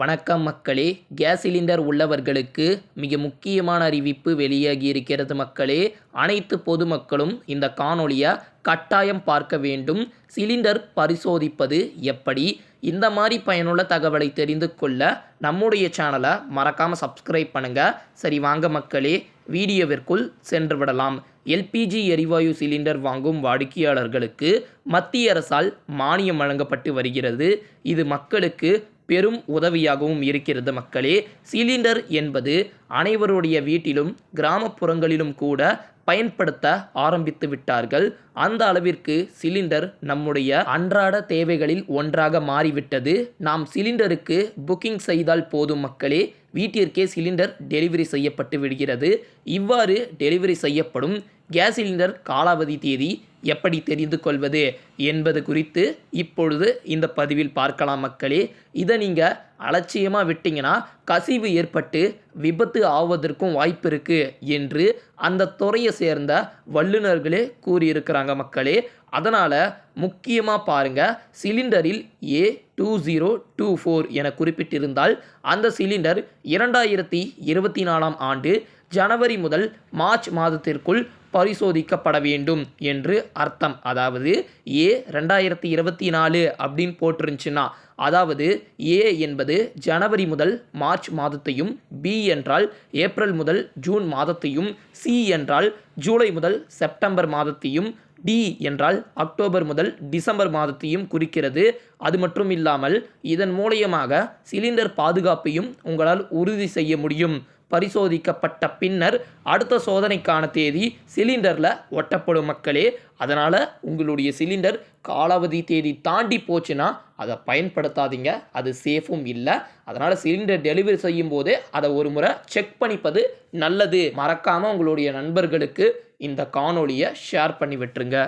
வணக்கம் மக்களே. Gas cylinder உள்ளவர்களுக்கு மிக முக்கியமான அறிவிப்பு வெளியாகி இருக்கிறது மக்களே. அனைத்து பொதுமக்களும் இந்த காணொளியை கட்டாயம் பார்க்க வேண்டும். சிலிண்டர் பரிசோதிப்பது எப்படி? இந்த மாதிரி பயனுள்ள தகவலை தெரிந்து கொள்ள நம்முடைய சேனலை மறக்காமல் சப்ஸ்கிரைப் பண்ணுங்கள் சரி வாங்க மக்களே. வீடியோவிற்குள் சென்று விடலாம். எல்பிஜி எரிவாயு சிலிண்டர் வாங்கும் வாடிக்கையாளர்களுக்கு மத்திய அரசால் மானியம் வழங்கப்பட்டு வருகிறது. இது மக்களுக்கு பெரும் உதவியாகவும் இருக்கிறது மக்களே. சிலிண்டர் என்பது அனைவருடைய வீட்டிலும் கிராமப்புறங்களிலும் கூட பயன்படுத்த ஆரம்பித்து விட்டார்கள். அந்த அளவிற்கு சிலிண்டர் நம்முடைய அன்றாட தேவைகளில் ஒன்றாக மாறிவிட்டது. நாம் சிலிண்டருக்கு புக்கிங் செய்தால் போதும் மக்களே. வீட்டிற்கே சிலிண்டர் டெலிவரி செய்யப்பட்டு விடுகிறது. இவ்வாறு டெலிவரி செய்யப்படும். கேஸ் சிலிண்டர் காலாவதி தேதி எப்படி தெரிந்து கொள்வது என்பது குறித்து இப்பொழுது இந்த பதிவில் பார்க்கலாம் மக்களே. இதை நீங்கள் அலட்சியமாக விட்டீங்கன்னா கசிவு ஏற்பட்டு விபத்து ஆவதற்கும் வாய்ப்பு இருக்குது என்று அந்த துறையை சேர்ந்த வல்லுநர்களே கூறியிருக்கிறாங்க மக்களே. அதனால் முக்கியமாக பாருங்கள் சிலிண்டரில் A two zero two four என குறிப்பிட்டிருந்தால் அந்த சிலிண்டர் இரண்டாயிரத்தி இருபத்தி நாலாம் ஆண்டு ஜனவரி முதல் மார்ச் மாதத்திற்குள் பரிசோதிக்கப்பட வேண்டும் என்று அர்த்தம். அதாவது ஏ ரெண்டாயிரத்தி இருபத்தி நாலு அப்படின்னு போட்டிருந்துச்சுன்னா அதாவது ஏ என்பது ஜனவரி முதல் மார்ச் மாதத்தையும் பி என்றால் ஏப்ரல் முதல் ஜூன் மாதத்தையும் சி என்றால் ஜூலை முதல் செப்டம்பர் மாதத்தையும் டி என்றால் அக்டோபர் முதல் டிசம்பர் மாதத்தையும் குறிக்கிறது. அது மட்டும் இல்லாமல் இதன் மூலியமாக சிலிண்டர் பாதுகாப்பையும் உங்களால் உறுதி செய்ய முடியும். பரிசோதிக்கப்பட்ட பின்னர் அடுத்த சோதனைக்கான தேதி சிலிண்டரில் ஒட்டப்படும் மக்களே. அதனால் உங்களுடைய சிலிண்டர் காலாவதி தேதி தாண்டி போச்சுன்னா அதை பயன்படுத்தாதீங்க. அது சேஃபும் இல்லை. அதனால் சிலிண்டர் டெலிவரி செய்யும் போதே அதை ஒரு முறை செக் பண்ணிப்பது நல்லது. மறக்காமல் உங்களுடைய நண்பர்களுக்கு இந்த காணொலியை ஷேர் பண்ணி விட்டுருங்க.